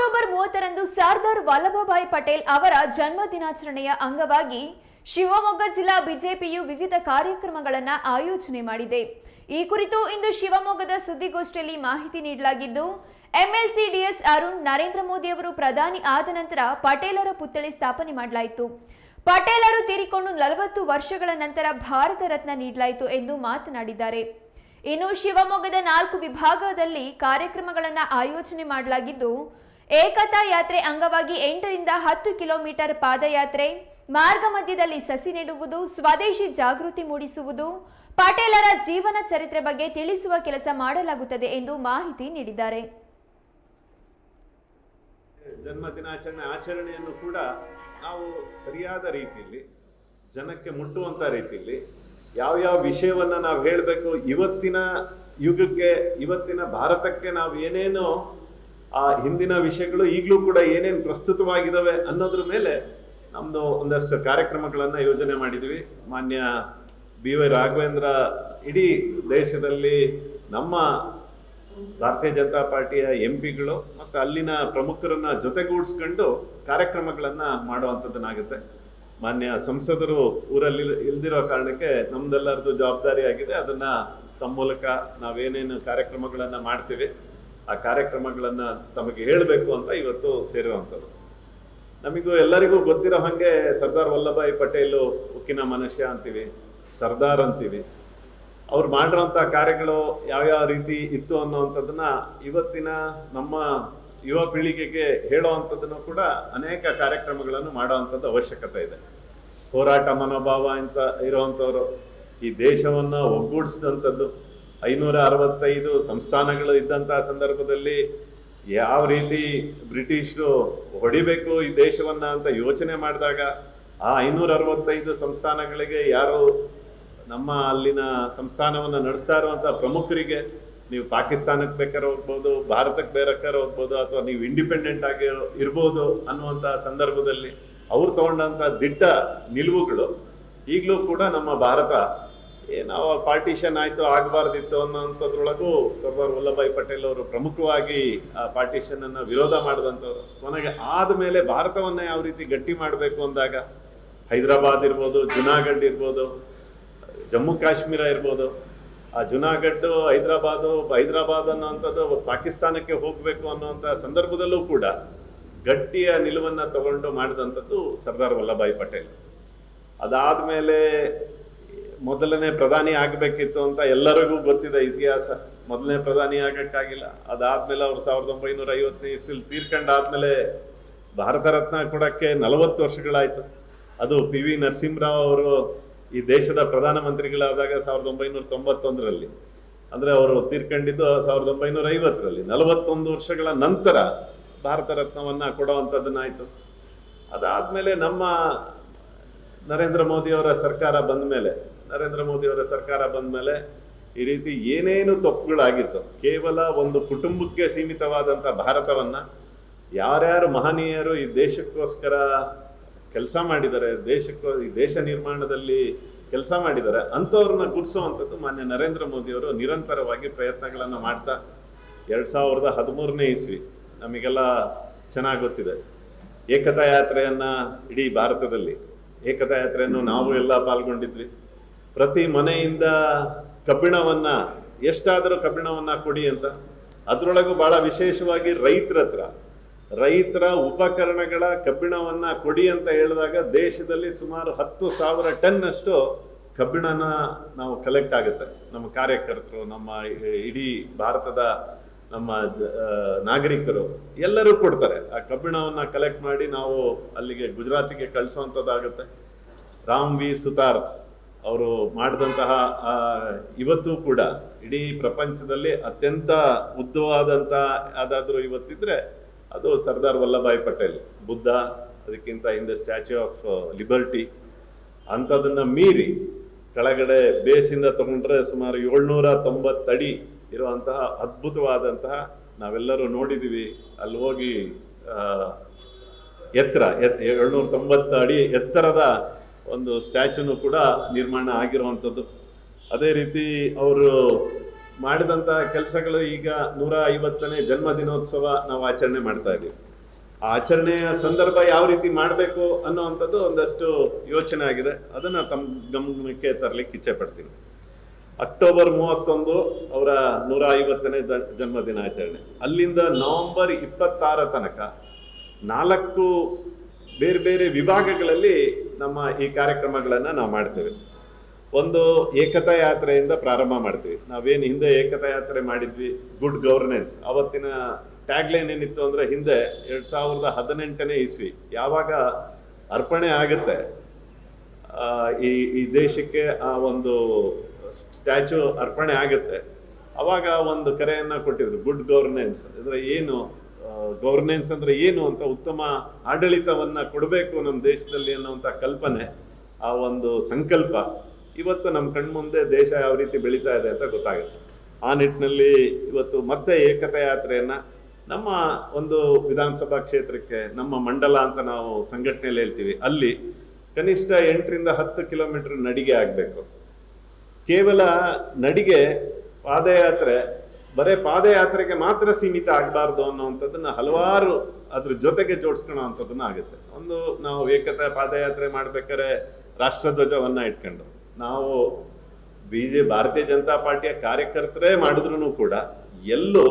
October ಮೂವತ್ತರಂದು ಸರ್ದಾರ್ ವಲ್ಲಭಭಾಯಿ ಪಟೇಲ್ ಅವರ ಜನ್ಮ ದಿನಾಚರಣೆಯ ಅಂಗವಾಗಿ ಶಿವಮೊಗ್ಗ ಜಿಲ್ಲಾ ಬಿಜೆಪಿಯು ವಿವಿಧ ಕಾರ್ಯಕ್ರಮಗಳನ್ನು ಆಯೋಜನೆ ಮಾಡಿದೆ. ಈ ಕುರಿತು ಇಂದು ಶಿವಮೊಗ್ಗದ ಸುದ್ದಿಗೋಷ್ಠಿಯಲ್ಲಿ ಮಾಹಿತಿ ನೀಡಲಾಗಿದ್ದು, ಎಂಎಲ್ಸಿ ಡಿಎಸ್ ಅರುಣ್, ನರೇಂದ್ರ ಮೋದಿ ಅವರು ಪ್ರಧಾನಿ ಆದ ನಂತರ ಪಟೇಲರ ಪುತ್ಥಳಿ ಸ್ಥಾಪನೆ ಮಾಡಲಾಯಿತು. ಪಟೇಲರು ತೀರಿಕೊಂಡು ನಲವತ್ತು ವರ್ಷಗಳ ನಂತರ ಭಾರತ ರತ್ನ ನೀಡಲಾಯಿತು ಎಂದು ಮಾತನಾಡಿದ್ದಾರೆ. ಇನ್ನು ಶಿವಮೊಗ್ಗದ ನಾಲ್ಕು ವಿಭಾಗದಲ್ಲಿ ಕಾರ್ಯಕ್ರಮಗಳನ್ನು ಆಯೋಜನೆ ಮಾಡಲಾಗಿದ್ದು ಏಕತಾ ಯಾತ್ರೆ ಅಂಗವಾಗಿ ಎಂಟರಿಂದ ಹತ್ತು ಕಿಲೋಮೀಟರ್ ಪಾದಯಾತ್ರೆ. ಮಾರ್ಗ ಮಧ್ಯದಲ್ಲಿ ಸಸಿ ನೆಡುವುದು, ಸ್ವದೇಶಿ ಜಾಗೃತಿ ಮೂಡಿಸುವುದು. ಪಟೇಲರ ಜೀವನ ಚರಿತ್ರೆ ಬಗ್ಗೆ ತಿಳಿಸುವ ಕೆಲಸ ಮಾಡಲಾಗುತ್ತದೆ ಎಂದು ಮಾಹಿತಿ ನೀಡಿದ್ದಾರೆ. ಜನ್ಮ ದಿನಾಚರಣೆ ಆಚರಣೆಯನ್ನು ಕೂಡ ನಾವು ಸರಿಯಾದ ರೀತಿಯಲ್ಲಿ, ಜನಕ್ಕೆ ಮುಟ್ಟುವಂತ ರೀತಿಯಲ್ಲಿ ಯಾವ ಯಾವ ವಿಷಯವನ್ನ ನಾವು ಹೇಳಬೇಕು, ಇವತ್ತಿನ ಯುಗಕ್ಕೆ, ಇವತ್ತಿನ ಭಾರತಕ್ಕೆ ನಾವು ಏನೇನು ಆ ಹಿಂದಿನ ವಿಷಯಗಳು ಈಗಲೂ ಕೂಡ ಏನೇನು ಪ್ರಸ್ತುತವಾಗಿದ್ದಾವೆ ಅನ್ನೋದ್ರ ಮೇಲೆ ನಮ್ಮದು ಒಂದಷ್ಟು ಕಾರ್ಯಕ್ರಮಗಳನ್ನು ಯೋಜನೆ ಮಾಡಿದ್ವಿ. ಮಾನ್ಯ ಬಿ ವೈ ರಾಘವೇಂದ್ರ ಇಡೀ ದೇಶದಲ್ಲಿ ನಮ್ಮ ಭಾರತೀಯ ಜನತಾ ಪಾರ್ಟಿಯ ಎಂ ಪಿಗಳು ಮತ್ತು ಅಲ್ಲಿನ ಪ್ರಮುಖರನ್ನ ಜೊತೆಗೂಡಿಸ್ಕೊಂಡು ಕಾರ್ಯಕ್ರಮಗಳನ್ನು ಮಾಡುವಂಥದ್ದನ್ನಾಗುತ್ತೆ. ಮಾನ್ಯ ಸಂಸದರು ಊರಲ್ಲಿ ಇಲ್- ಇಲ್ದಿರೋ ಕಾರಣಕ್ಕೆ ನಮ್ದೆಲ್ಲರದು ಜವಾಬ್ದಾರಿ ಆಗಿದೆ ಅದನ್ನ ತಮ್ಮ ಮೂಲಕ ನಾವೇನೇನು ಕಾರ್ಯಕ್ರಮಗಳನ್ನು ಮಾಡ್ತೀವಿ. ಆ ಕಾರ್ಯಕ್ರಮಗಳನ್ನ ತಮಗೆ ಹೇಳಬೇಕು ಅಂತ ಇವತ್ತು ಸೇರುವಂಥದ್ದು. ನಮಗೂ ಎಲ್ಲರಿಗೂ ಗೊತ್ತಿರೋ ಹಾಗೆ ಸರ್ದಾರ್ ವಲ್ಲಭಾಯಿ ಪಟೇಲು, ಉಕ್ಕಿನ ಮನುಷ್ಯ ಅಂತೀವಿ, ಸರ್ದಾರ್ ಅಂತೀವಿ. ಅವ್ರು ಮಾಡಿರೋಂಥ ಕಾರ್ಯಗಳು ಯಾವ್ಯಾವ ರೀತಿ ಇತ್ತು ಅನ್ನೋವಂಥದ್ದನ್ನ ಇವತ್ತಿನ ನಮ್ಮ ಯುವ ಪೀಳಿಗೆಗೆ ಹೇಳೋವಂಥದ್ದನ್ನು ಕೂಡ ಅನೇಕ ಕಾರ್ಯಕ್ರಮಗಳನ್ನು ಮಾಡುವಂಥದ್ದು ಅವಶ್ಯಕತೆ ಇದೆ. ಹೋರಾಟ ಮನೋಭಾವ ಅಂತ ಇರೋವಂಥವ್ರು, ಈ ದೇಶವನ್ನ ಒಗ್ಗೂಡಿಸಿದಂಥದ್ದು ಐನೂರ ಅರವತ್ತೈದು ಸಂಸ್ಥಾನಗಳು ಇದ್ದಂತಹ ಸಂದರ್ಭದಲ್ಲಿ ಯಾವ ರೀತಿ ಬ್ರಿಟಿಷರು ಹೊಡಿಬೇಕು ಈ ದೇಶವನ್ನ ಅಂತ ಯೋಚನೆ ಮಾಡಿದಾಗ ಆ ಐನೂರ ಅರವತ್ತೈದು ಸಂಸ್ಥಾನಗಳಿಗೆ ಯಾರು ನಮ್ಮ ಅಲ್ಲಿನ ಸಂಸ್ಥಾನವನ್ನ ನಡೆಸ್ತಾ ಇರುವಂಥ ಪ್ರಮುಖರಿಗೆ ನೀವು ಪಾಕಿಸ್ತಾನಕ್ಕೆ ಬೇಕಾದ್ರೆ ಹೋಗ್ಬೋದು, ಭಾರತಕ್ಕೆ ಬೇರೆಕ್ಕಾರ ಹೋಗ್ಬೋದು, ಅಥವಾ ನೀವು ಇಂಡಿಪೆಂಡೆಂಟ್ ಆಗಿ ಇರ್ಬೋದು ಅನ್ನುವಂಥ ಸಂದರ್ಭದಲ್ಲಿ ಅವ್ರು ತಗೊಂಡಂತ ದಿಟ್ಟ ನಿಲುವುಗಳು ಈಗಲೂ ಕೂಡ ನಮ್ಮ ಭಾರತ ನಾವು ಪಾರ್ಟಿಷನ್ ಆಯ್ತು, ಆಗಬಾರ್ದಿತ್ತು ಅನ್ನೋಂಥದ್ರೊಳಗೂ ಸರ್ದಾರ್ ವಲ್ಲಭಾಯಿ ಪಟೇಲ್ ಅವರು ಪ್ರಮುಖವಾಗಿ ಆ ಪಾರ್ಟಿಷನ್ ಅನ್ನ ವಿರೋಧ ಮಾಡಿದಂಥವ್ರು. ಕೊನೆಗೆ ಆದ್ಮೇಲೆ ಭಾರತವನ್ನ ಯಾವ ರೀತಿ ಗಟ್ಟಿ ಮಾಡಬೇಕು ಅಂದಾಗ ಹೈದರಾಬಾದ್ ಇರ್ಬೋದು ಜುನಾಗಢ್ ಇರ್ಬೋದು, ಜಮ್ಮು ಕಾಶ್ಮೀರ ಇರ್ಬೋದು, ಆ ಜುನಾಗಢ್ ಹೈದರಾಬಾದು, ಹೈದರಾಬಾದ್ ಅನ್ನೋಂಥದ್ದು ಪಾಕಿಸ್ತಾನಕ್ಕೆ ಹೋಗಬೇಕು ಅನ್ನೋಂಥ ಸಂದರ್ಭದಲ್ಲೂ ಕೂಡ ಗಟ್ಟಿಯ ನಿಲುವನ್ನ ತಗೊಂಡು ಮಾಡಿದಂಥದ್ದು ಸರ್ದಾರ್ ವಲ್ಲಭಾಯಿ ಪಟೇಲ್. ಅದಾದ್ಮೇಲೆ ಮೊದಲನೇ ಪ್ರಧಾನಿ ಆಗಬೇಕಿತ್ತು ಅಂತ ಎಲ್ಲರಿಗೂ ಗೊತ್ತಿದೆ ಇತಿಹಾಸ. ಮೊದಲನೇ ಪ್ರಧಾನಿ ಆಗಕ್ಕಾಗಿಲ್ಲ. ಅದಾದ್ಮೇಲೆ ಅವ್ರು ಸಾವಿರದ ಒಂಬೈನೂರ ಐವತ್ತನೇ ಇಸ್ವಿಲ್ ತೀರ್ಕೊಂಡಾದ್ಮೇಲೆ ಭಾರತ ರತ್ನ ಕೊಡಕ್ಕೆ ನಲವತ್ತು ವರ್ಷಗಳಾಯ್ತು. ಅದು ಪಿ ವಿ ನರಸಿಂಹರಾವ್ ಅವರು ಈ ದೇಶದ ಪ್ರಧಾನಮಂತ್ರಿಗಳಾದಾಗ ಸಾವಿರದ ಒಂಬೈನೂರ ತೊಂಬತ್ತೊಂದರಲ್ಲಿ ಅಂದ್ರೆ ಅವರು ತೀರ್ಕೊಂಡಿದ್ದು ಸಾವಿರದ ಒಂಬೈನೂರ ಐವತ್ತರಲ್ಲಿ ನಲವತ್ತೊಂದು ವರ್ಷಗಳ ನಂತರ ಭಾರತ ರತ್ನವನ್ನ ಕೊಡೋವಂಥದ್ದನ್ನಾಯಿತು. ಅದಾದ್ಮೇಲೆ ನಮ್ಮ ನರೇಂದ್ರ ಮೋದಿ ಅವರ ಸರ್ಕಾರ ಬಂದ ಮೇಲೆ ನರೇಂದ್ರ ಮೋದಿ ಅವರ ಸರ್ಕಾರ ಬಂದ ಮೇಲೆ ಈ ರೀತಿ ಏನೇನು ತಪ್ಪುಗಳಾಗಿತ್ತು ಕೇವಲ ಒಂದು ಕುಟುಂಬಕ್ಕೆ ಸೀಮಿತವಾದಂಥ ಭಾರತವನ್ನ ಯಾರ್ಯಾರು ಮಹನೀಯರು ಈ ದೇಶಕ್ಕೋಸ್ಕರ ಕೆಲಸ ಮಾಡಿದ್ದಾರೆ, ದೇಶಕ್ಕೋ, ಈ ದೇಶ ನಿರ್ಮಾಣದಲ್ಲಿ ಕೆಲಸ ಮಾಡಿದ್ದಾರೆ, ಅಂಥವ್ರನ್ನ ಗುರ್ಸುವಂಥದ್ದು ಮಾನ್ಯ ನರೇಂದ್ರ ಮೋದಿ ಅವರು ನಿರಂತರವಾಗಿ ಪ್ರಯತ್ನಗಳನ್ನು ಮಾಡ್ತಾ ಎರಡ್ ಸಾವಿರದ ಹದಿಮೂರನೇ ಇಸ್ವಿ ನಮಗೆಲ್ಲ ಚೆನ್ನಾಗಿ ಗೊತ್ತಿದೆ ಏಕತಾ ಯಾತ್ರೆಯನ್ನು ಇಡೀ ಭಾರತದಲ್ಲಿ, ಏಕತಾ ಯಾತ್ರೆಯನ್ನು ನಾವು ಎಲ್ಲ ಪಾಲ್ಗೊಂಡಿದ್ವಿ. ಪ್ರತಿ ಮನೆಯಿಂದ ಕಬ್ಬಿಣವನ್ನ, ಎಷ್ಟಾದರೂ ಕಬ್ಬಿಣವನ್ನ ಕೊಡಿ ಅಂತ. ಅದರೊಳಗೂ ಬಹಳ ವಿಶೇಷವಾಗಿ ರೈತರ ಹತ್ರ ರೈತರ ಉಪಕರಣಗಳ ಕಬ್ಬಿಣವನ್ನ ಕೊಡಿ ಅಂತ ಹೇಳಿದಾಗ ದೇಶದಲ್ಲಿ ಸುಮಾರು ಹತ್ತು ಸಾವಿರ ಟನ್ ಅಷ್ಟು ಕಬ್ಬಿಣನ ನಾವು ಕಲೆಕ್ಟ್ ಆಗುತ್ತೆ. ನಮ್ಮ ಕಾರ್ಯಕರ್ತರು, ನಮ್ಮ ಇಡೀ ಭಾರತದ ನಮ್ಮ ನಾಗರಿಕರು ಎಲ್ಲರೂ ಕೊಡ್ತಾರೆ. ಆ ಕಬ್ಬಿಣವನ್ನ ಕಲೆಕ್ಟ್ ಮಾಡಿ ನಾವು ಅಲ್ಲಿಗೆ ಗುಜರಾತಿಗೆ ಕಳಿಸುವಂತದ್ದಾಗುತ್ತೆ ರಾಮ್ ವಿ. ಸುತಾರ್. ಅವರು ಮಾಡಿದಂತಹ ಇವತ್ತು ಕೂಡ ಇಡೀ ಪ್ರಪಂಚದಲ್ಲಿ ಅತ್ಯಂತ ಉದ್ದವಾದಂತ ಯಾವುದಾದ್ರೂ ಇವತ್ತಿದ್ರೆ ಅದು ಸರ್ದಾರ್ ವಲ್ಲಭಾಯ್ ಪಟೇಲ್, ಬುದ್ಧ, ಅದಕ್ಕಿಂತ ಹಿಂದೆ ಸ್ಟ್ಯಾಚ್ಯೂ ಆಫ್ ಲಿಬರ್ಟಿ. ಅಂಥದನ್ನ ಮೀರಿ ಕೆಳಗಡೆ ಬೇಸಿಂದ ತಗೊಂಡ್ರೆ ಸುಮಾರು ಏಳ್ನೂರ ತೊಂಬತ್ತಡಿ ಇರುವಂತಹ ಅದ್ಭುತವಾದಂತಹ ನಾವೆಲ್ಲರೂ ನೋಡಿದೀವಿ. ಅಲ್ಲಿ ಹೋಗಿ ಎತ್ತರ, ಎತ್, ಏಳ್ನೂರ ತೊಂಬತ್ತು ಅಡಿ ಎತ್ತರದ ಒಂದು ಸ್ಟ್ಯಾಚ್ಯೂನು ಕೂಡ ನಿರ್ಮಾಣ ಆಗಿರುವಂಥದ್ದು. ಅದೇ ರೀತಿ ಅವರು ಮಾಡಿದಂಥ ಕೆಲಸಗಳು ಈಗ ನೂರ ಐವತ್ತನೇ ಜನ್ಮ ದಿನೋತ್ಸವ ನಾವು ಆಚರಣೆ ಮಾಡ್ತಾ ಇದ್ದೀವಿ. ಆ ಆಚರಣೆಯ ಸಂದರ್ಭ ಯಾವ ರೀತಿ ಮಾಡಬೇಕು ಅನ್ನೋವಂಥದ್ದು ಒಂದಷ್ಟು ಯೋಚನೆ ಆಗಿದೆ. ಅದನ್ನ ತಮ್ಮ ಗಮನಕ್ಕೆ ತರಲಿಕ್ಕೆ ಇಚ್ಛೆ ಪಡ್ತೀನಿ. ಅಕ್ಟೋಬರ್ ಮೂವತ್ತೊಂದು ಅವರ ನೂರ ಐವತ್ತನೇ ಜನ್ಮ ದಿನಾಚರಣೆ ಅಲ್ಲಿಂದ ನವೆಂಬರ್ ಇಪ್ಪತ್ತಾರ ತನಕ ನಾಲ್ಕು ಬೇರೆ ಬೇರೆ ವಿಭಾಗಗಳಲ್ಲಿ ನಮ್ಮ ಈ ಕಾರ್ಯಕ್ರಮಗಳನ್ನು ನಾವು ಮಾಡ್ತೇವೆ. ಒಂದು ಏಕತಾ ಯಾತ್ರೆಯಿಂದ ಪ್ರಾರಂಭ ಮಾಡ್ತೀವಿ. ನಾವೇನು ಹಿಂದೆ ಏಕತಾ ಯಾತ್ರೆ ಮಾಡಿದ್ವಿ? Good governance. ಅವತ್ತಿನ ಟ್ಯಾಗ್ಲೈನ್ ಏನಿತ್ತು ಅಂದ್ರೆ ಹಿಂದೆ ಎರಡ್ ಸಾವಿರದ ಹದಿನೆಂಟನೇ ಇಸ್ವಿ. ಯಾವಾಗ ಅರ್ಪಣೆ ಆಗುತ್ತೆ ಈ ಈ ದೇಶಕ್ಕೆ ಆ ಒಂದು ಸ್ಟ್ಯಾಚು ಅರ್ಪಣೆ ಆಗುತ್ತೆ. ಅವಾಗ ಒಂದು ಕರೆಯನ್ನ ಕೊಟ್ಟಿದ್ರು ಗುಡ್ ಗವರ್ನೆನ್ಸ್. ಅಂದ್ರೆ ಏನು ಗವರ್ನೆನ್ಸ್ ಅಂದ್ರೆ ಏನು ಅಂತ ಉತ್ತಮ ಆಡಳಿತವನ್ನ ಕೊಡಬೇಕು ನಮ್ಮ ದೇಶದಲ್ಲಿ ಅನ್ನುವಂಥ ಕಲ್ಪನೆ, ಆ ಒಂದು ಸಂಕಲ್ಪ ಇವತ್ತು ನಮ್ಮ ಕಣ್ಮುಂದೆ ದೇಶ ಯಾವ ರೀತಿ ಬೆಳೀತಾ ಇದೆ ಅಂತ ಗೊತ್ತಾಗುತ್ತೆ. ಆ ನಿಟ್ಟಿನಲ್ಲಿ ಇವತ್ತು ಮತ್ತೆ ಏಕತಾ ಯಾತ್ರೆಯನ್ನ ನಮ್ಮ ಒಂದು ವಿಧಾನಸಭಾ ಕ್ಷೇತ್ರಕ್ಕೆ, ನಮ್ಮ ಮಂಡಲ ಅಂತ ನಾವು ಸಂಘಟನೆಯಲ್ಲಿ ಹೇಳ್ತೀವಿ. ಅಲ್ಲಿ ಕನಿಷ್ಠ ಎಂಟರಿಂದ ಹತ್ತು ಕಿಲೋಮೀಟರ್ ನಡಿಗೆ ಆಗಬೇಕು. ಕೇವಲ ನಡಿಗೆ ಪಾದಯಾತ್ರೆ ಬರೇ ಪಾದಯಾತ್ರೆಗೆ ಮಾತ್ರ ಸೀಮಿತ ಆಗಬಾರ್ದು ಅನ್ನೋವಂಥದ್ದನ್ನ ಹಲವಾರು ಅದ್ರ ಜೊತೆಗೆ ಜೋಡಿಸ್ಕೊಳ್ಳೋ ಅಂಥದ್ದನ್ನ ಆಗುತ್ತೆ. ಒಂದು ನಾವು ಏಕತಾ ಪಾದಯಾತ್ರೆ ಮಾಡ್ಬೇಕಾದ್ರೆ ರಾಷ್ಟ್ರಧ್ವಜವನ್ನ ಇಟ್ಕೊಂಡು, ನಾವು ಬಿಜೆ ಭಾರತೀಯ ಜನತಾ ಪಾರ್ಟಿಯ ಕಾರ್ಯಕರ್ತರೇ ಮಾಡಿದ್ರು ಕೂಡ ಎಲ್ಲೂ